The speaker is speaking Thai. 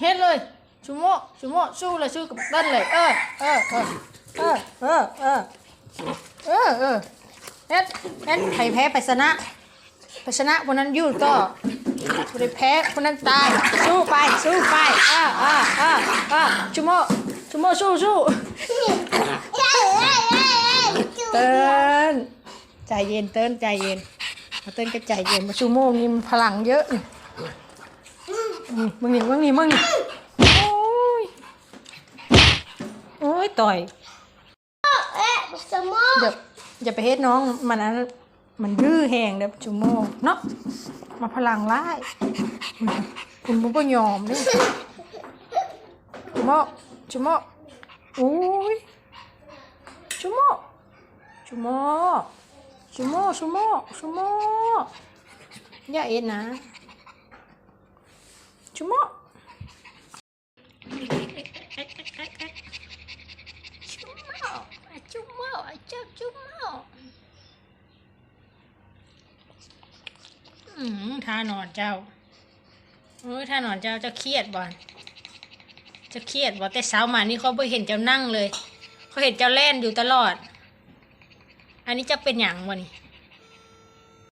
เฮ็ดเลยชูโมชูโมสู้เลยสู้กับเต้นเลยเออเออเออเออเออเออเออเออเฮ็ดเฮ็ดใครแพ้ไปชนะไปชนะคนนั้นยืดก็คนแพ้คนนั้นตายสู้ไปสู้ไปเออเออเออเออชูโมชูโมสู้สู้เต้นใจเย็นเต้นใจเย็นมาเต้นก็ใจเย็นมาชูโมนี่มันพลังเยอะ มึงนี่มึงนี่มึงนี่โอ้ยโอ้ยต่อยเอ๊ะสมออย่าอย่าไปเฮ็ดน้องมันอันนั้นมันดื้อแหงเด้อจุโมงเนาะมาพลังร้ายคุณบุปยอมเด้อจุโมจุโมโอ้ยจุโมจุโมจุโมจุโมจุโมอย่าเอ็ดนะ จุโมจุโมจุโมเจ้าจุโมอืมท่านอนเจ้าโอ้ยท่านอนเจ้าจะเครียดบ่อนจะเครียดบ่แต่เช้ามานี่เขาไม่เห็นเจ้านั่งเลย เขาเห็นเจ้าเล่นอยู่ตลอด อันนี้จะเป็นอย่างวะนี่